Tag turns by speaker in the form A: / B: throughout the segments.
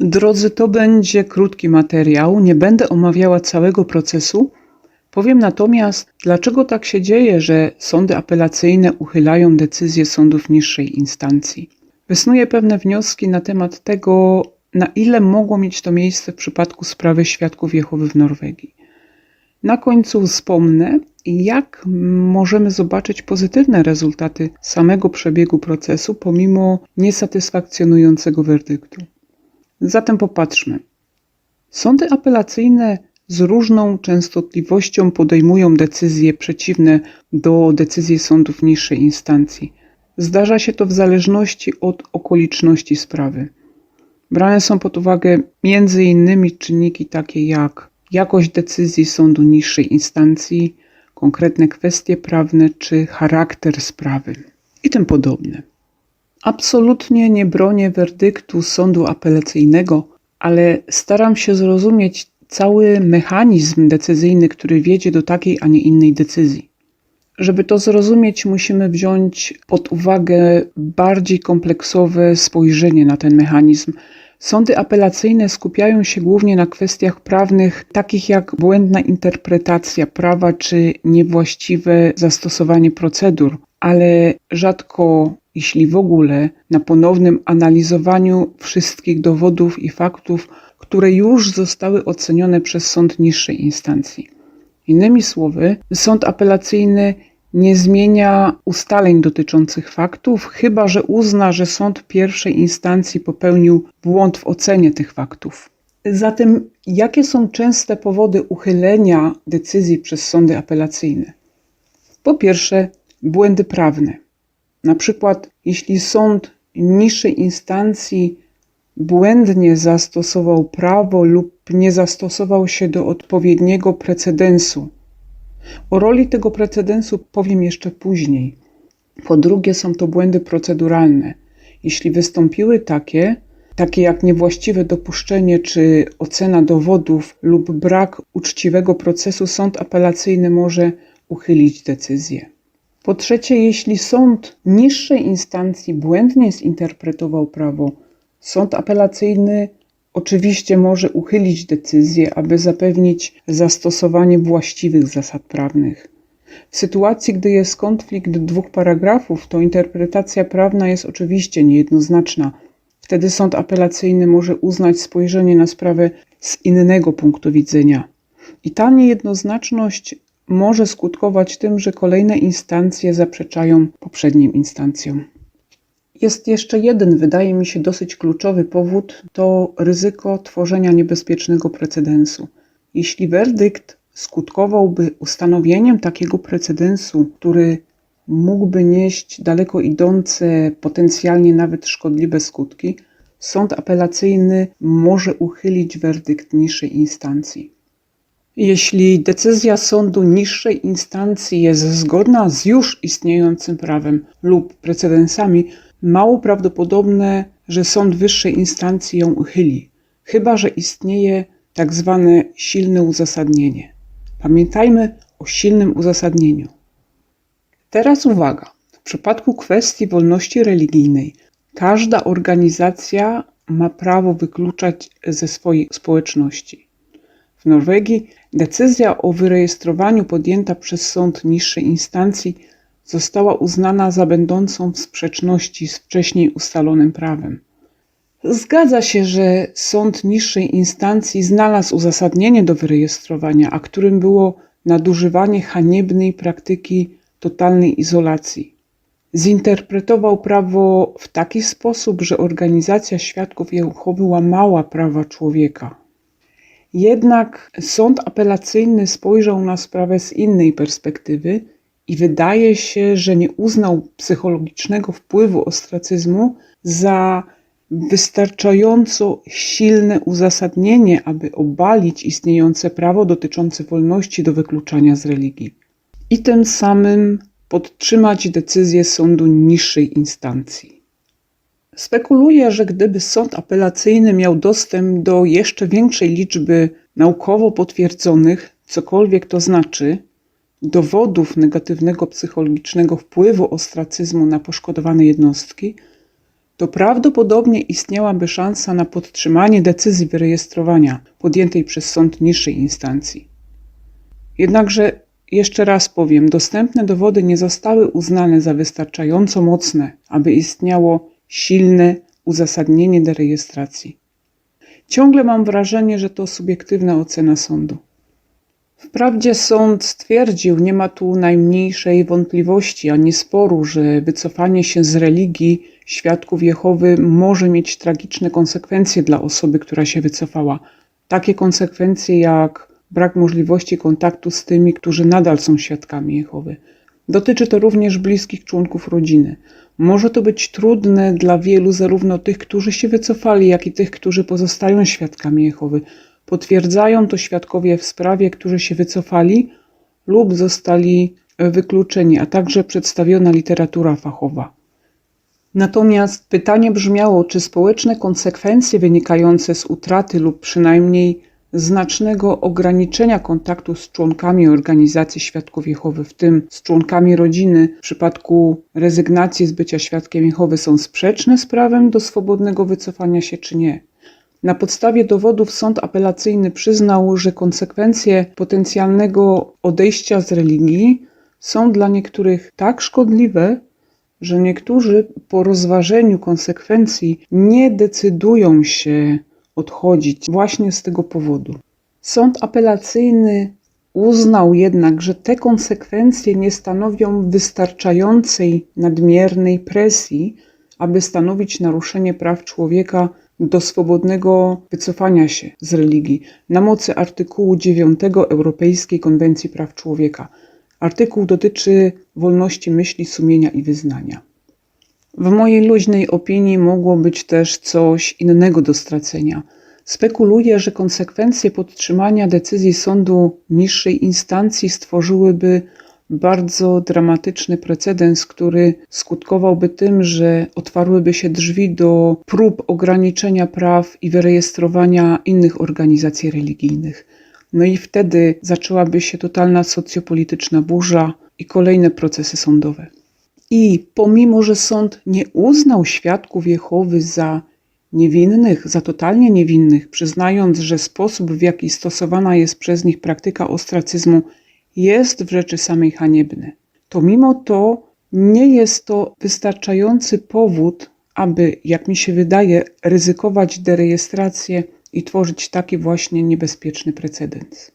A: Drodzy, to będzie krótki materiał. Nie będę omawiała całego procesu. Powiem natomiast, dlaczego tak się dzieje, że sądy apelacyjne uchylają decyzje sądów niższej instancji. Wysnuję pewne wnioski na temat tego, na ile mogło mieć to miejsce w przypadku sprawy świadków Jehowy w Norwegii. Na końcu wspomnę, jak możemy zobaczyć pozytywne rezultaty samego przebiegu procesu pomimo niesatysfakcjonującego werdyktu. Zatem popatrzmy. Sądy apelacyjne z różną częstotliwością podejmują decyzje przeciwne do decyzji sądów niższej instancji. Zdarza się to w zależności od okoliczności sprawy. Brane są pod uwagę m.in. czynniki takie jak jakość decyzji sądu niższej instancji, konkretne kwestie prawne czy charakter sprawy i tym podobne. Absolutnie nie bronię werdyktu sądu apelacyjnego, ale staram się zrozumieć cały mechanizm decyzyjny, który wiedzie do takiej, a nie innej decyzji. Żeby to zrozumieć, musimy wziąć pod uwagę bardziej kompleksowe spojrzenie na ten mechanizm. Sądy apelacyjne skupiają się głównie na kwestiach prawnych, takich jak błędna interpretacja prawa czy niewłaściwe zastosowanie procedur, ale rzadko, jeśli w ogóle, na ponownym analizowaniu wszystkich dowodów i faktów, które już zostały ocenione przez sąd niższej instancji. Innymi słowy, sąd apelacyjny nie zmienia ustaleń dotyczących faktów, chyba że uzna, że sąd pierwszej instancji popełnił błąd w ocenie tych faktów. Zatem, jakie są częste powody uchylenia decyzji przez sądy apelacyjne? Po pierwsze, błędy prawne. Na przykład, jeśli sąd niższej instancji błędnie zastosował prawo lub nie zastosował się do odpowiedniego precedensu. O roli tego precedensu powiem jeszcze później. Po drugie, są to błędy proceduralne. Jeśli wystąpiły takie, takie jak niewłaściwe dopuszczenie czy ocena dowodów lub brak uczciwego procesu, sąd apelacyjny może uchylić decyzję. Po trzecie, jeśli sąd niższej instancji błędnie zinterpretował prawo, sąd apelacyjny oczywiście może uchylić decyzję, aby zapewnić zastosowanie właściwych zasad prawnych. W sytuacji, gdy jest konflikt dwóch paragrafów, to interpretacja prawna jest oczywiście niejednoznaczna. Wtedy sąd apelacyjny może uznać spojrzenie na sprawę z innego punktu widzenia. I ta niejednoznaczność może skutkować tym, że kolejne instancje zaprzeczają poprzednim instancjom. Jest jeszcze jeden, wydaje mi się, dosyć kluczowy powód to ryzyko tworzenia niebezpiecznego precedensu. Jeśli werdykt skutkowałby ustanowieniem takiego precedensu, który mógłby nieść daleko idące, potencjalnie nawet szkodliwe skutki, sąd apelacyjny może uchylić werdykt niższej instancji. Jeśli decyzja sądu niższej instancji jest zgodna z już istniejącym prawem lub precedensami, mało prawdopodobne, że sąd wyższej instancji ją uchyli, chyba że istnieje tak zwane silne uzasadnienie. Pamiętajmy o silnym uzasadnieniu. Teraz uwaga. W przypadku kwestii wolności religijnej każda organizacja ma prawo wykluczać ze swojej społeczności. W Norwegii decyzja o wyrejestrowaniu podjęta przez sąd niższej instancji została uznana za będącą w sprzeczności z wcześniej ustalonym prawem. Zgadza się, że sąd niższej instancji znalazł uzasadnienie do wyrejestrowania, a którym było nadużywanie haniebnej praktyki totalnej izolacji. Zinterpretował prawo w taki sposób, że organizacja świadków Jehowy łamała prawa człowieka. Jednak sąd apelacyjny spojrzał na sprawę z innej perspektywy i wydaje się, że nie uznał psychologicznego wpływu ostracyzmu za wystarczająco silne uzasadnienie, aby obalić istniejące prawo dotyczące wolności do wykluczania z religii i tym samym podtrzymać decyzję sądu niższej instancji. Spekuluję, że gdyby sąd apelacyjny miał dostęp do jeszcze większej liczby naukowo potwierdzonych, cokolwiek to znaczy, dowodów negatywnego psychologicznego wpływu ostracyzmu na poszkodowane jednostki, to prawdopodobnie istniałaby szansa na podtrzymanie decyzji wyrejestrowania podjętej przez sąd niższej instancji. Jednakże, jeszcze raz powiem, dostępne dowody nie zostały uznane za wystarczająco mocne, aby istniało silne uzasadnienie derejestracji. Ciągle mam wrażenie, że to subiektywna ocena sądu. Wprawdzie sąd stwierdził, nie ma tu najmniejszej wątpliwości ani sporu, że wycofanie się z religii świadków Jehowy może mieć tragiczne konsekwencje dla osoby, która się wycofała. Takie konsekwencje jak brak możliwości kontaktu z tymi, którzy nadal są świadkami Jehowy. Dotyczy to również bliskich członków rodziny. Może to być trudne dla wielu, zarówno tych, którzy się wycofali, jak i tych, którzy pozostają świadkami Jehowy. Potwierdzają to świadkowie w sprawie, którzy się wycofali lub zostali wykluczeni, a także przedstawiona literatura fachowa. Natomiast pytanie brzmiało, czy społeczne konsekwencje wynikające z utraty lub przynajmniej znacznego ograniczenia kontaktu z członkami organizacji Świadków Jehowy, w tym z członkami rodziny, w przypadku rezygnacji z bycia Świadkiem Jehowy są sprzeczne z prawem do swobodnego wycofania się czy nie. Na podstawie dowodów sąd apelacyjny przyznał, że konsekwencje potencjalnego odejścia z religii są dla niektórych tak szkodliwe, że niektórzy po rozważeniu konsekwencji nie decydują się odchodzić właśnie z tego powodu. Sąd apelacyjny uznał jednak, że te konsekwencje nie stanowią wystarczającej nadmiernej presji, aby stanowić naruszenie praw człowieka do swobodnego wycofania się z religii na mocy artykułu 9 Europejskiej Konwencji Praw Człowieka. Artykuł dotyczy wolności myśli, sumienia i wyznania. W mojej luźnej opinii mogło być też coś innego do stracenia. Spekuluję, że konsekwencje podtrzymania decyzji sądu niższej instancji stworzyłyby bardzo dramatyczny precedens, który skutkowałby tym, że otwarłyby się drzwi do prób ograniczenia praw i wyrejestrowania innych organizacji religijnych. No i wtedy zaczęłaby się totalna socjopolityczna burza i kolejne procesy sądowe. I pomimo, że sąd nie uznał świadków Jehowy za niewinnych, za totalnie niewinnych, przyznając, że sposób, w jaki stosowana jest przez nich praktyka ostracyzmu, jest w rzeczy samej haniebny, to mimo to nie jest to wystarczający powód, aby, jak mi się wydaje, ryzykować derejestrację i tworzyć taki właśnie niebezpieczny precedens.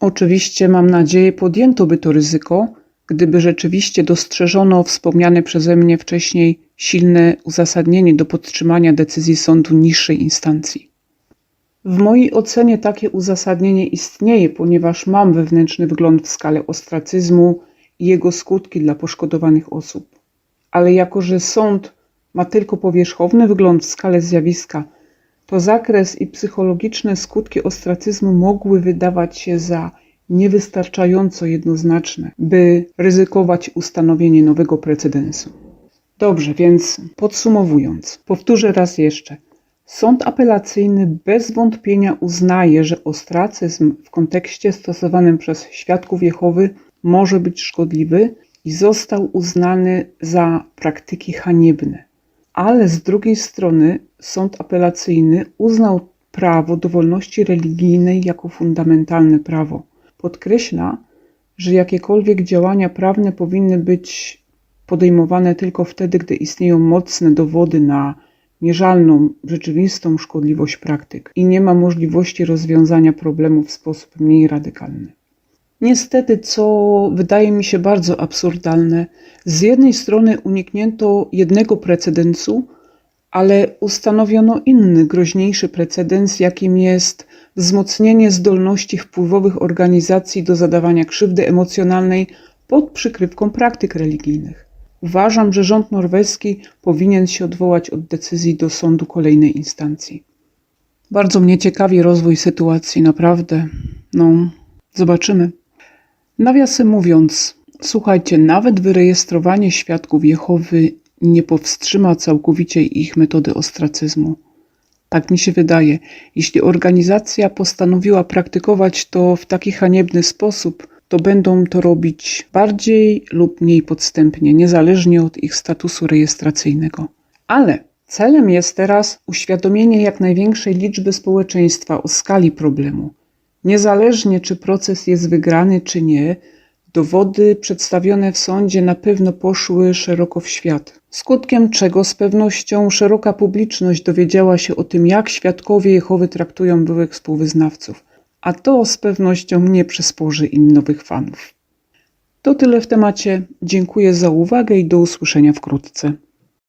A: Oczywiście, mam nadzieję, podjęto by to ryzyko, gdyby rzeczywiście dostrzeżono wspomniane przeze mnie wcześniej silne uzasadnienie do podtrzymania decyzji sądu niższej instancji. W mojej ocenie takie uzasadnienie istnieje, ponieważ mam wewnętrzny wgląd w skalę ostracyzmu i jego skutki dla poszkodowanych osób. Ale jako, że sąd ma tylko powierzchowny wgląd w skalę zjawiska, to zakres i psychologiczne skutki ostracyzmu mogły wydawać się za niewystarczająco jednoznaczne, by ryzykować ustanowienie nowego precedensu. Dobrze, więc podsumowując, powtórzę raz jeszcze. Sąd apelacyjny bez wątpienia uznaje, że ostracyzm w kontekście stosowanym przez świadków Jehowy może być szkodliwy i został uznany za praktyki haniebne. Ale z drugiej strony sąd apelacyjny uznał prawo do wolności religijnej jako fundamentalne prawo. Podkreśla, że jakiekolwiek działania prawne powinny być podejmowane tylko wtedy, gdy istnieją mocne dowody na mierzalną, rzeczywistą szkodliwość praktyk i nie ma możliwości rozwiązania problemu w sposób mniej radykalny. Niestety, co wydaje mi się bardzo absurdalne, z jednej strony uniknięto jednego precedensu, ale ustanowiono inny, groźniejszy precedens, jakim jest wzmocnienie zdolności wpływowych organizacji do zadawania krzywdy emocjonalnej pod przykrywką praktyk religijnych. Uważam, że rząd norweski powinien się odwołać od decyzji do sądu kolejnej instancji. Bardzo mnie ciekawi rozwój sytuacji, naprawdę. No, zobaczymy. Nawiasem mówiąc, słuchajcie, nawet wyrejestrowanie świadków Jehowy nie powstrzyma całkowicie ich metody ostracyzmu. Tak mi się wydaje. Jeśli organizacja postanowiła praktykować to w taki haniebny sposób, to będą to robić bardziej lub mniej podstępnie, niezależnie od ich statusu rejestracyjnego. Ale Celem jest teraz uświadomienie jak największej liczby społeczeństwa o skali problemu. Niezależnie czy proces jest wygrany czy nie, dowody przedstawione w sądzie na pewno poszły szeroko w świat, skutkiem czego z pewnością szeroka publiczność dowiedziała się o tym, jak świadkowie Jehowy traktują byłych współwyznawców, a to z pewnością nie przysporzy im nowych fanów. To tyle w temacie. Dziękuję za uwagę i do usłyszenia wkrótce.